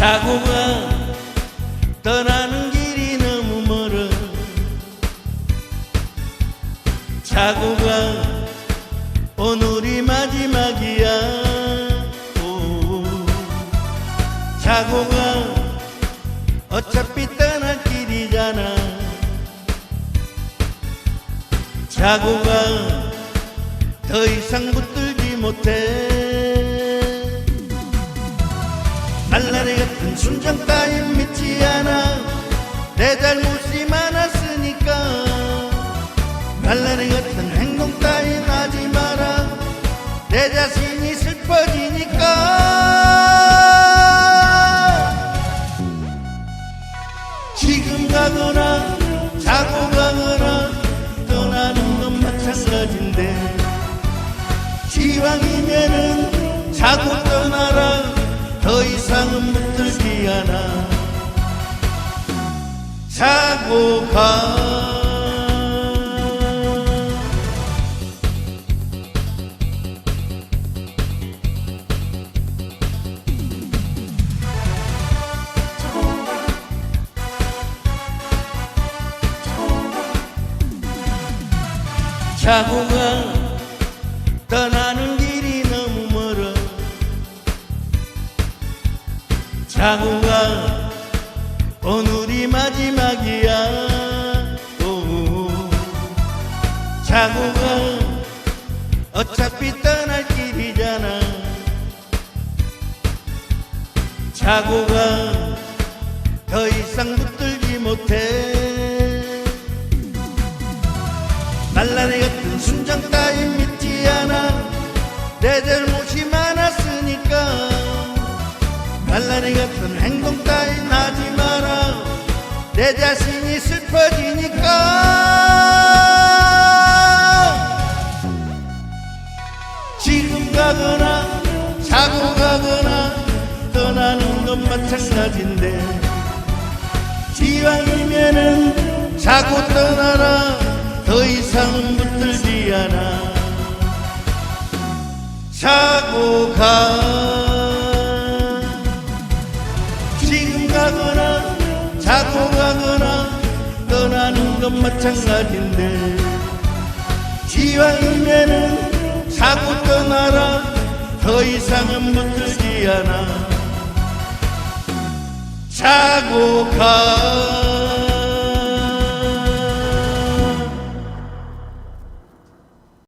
자고 가 떠나는 길이 너무 멀어. 가 오늘이 마지막이야. 가 어차피 떠날 길이잖아. 가더 이상 붙들지 못해 순정 따윈 믿지 않아. 내 잘못이 많았으니까. 날라리 같은 행동 따윈 하지 마라. 내 자신이 슬퍼지니까. 지금 가거나 자고 가거나 떠나는 건 마찬가지인데. 기왕이면은 자고 떠나라. 더 이상은 않아. 자고 가. 가 떠나는 자고 가 오늘이 마지막이야. 오, 자고 가 어차피 떠날 길이잖아. 자고 가 더 이상 붙들지 못해. 날라리 같은 순정 따윈 믿지 않아. 내 잘못 날라리 같은 행동 따윈 하지 마라. 내 자신이 슬퍼지니까. 지금 가거나 자고 가거나 떠나는 건 마찬가지인데. 기왕이면은 자고 떠나라. 더 이상은 붙들지 않아. 자고 가 지금 가거나 자고 가거나 떠나는 건 마찬가지인데 기왕이면은 자고 떠나라 더 이상은 붙들지 않아. 자고 가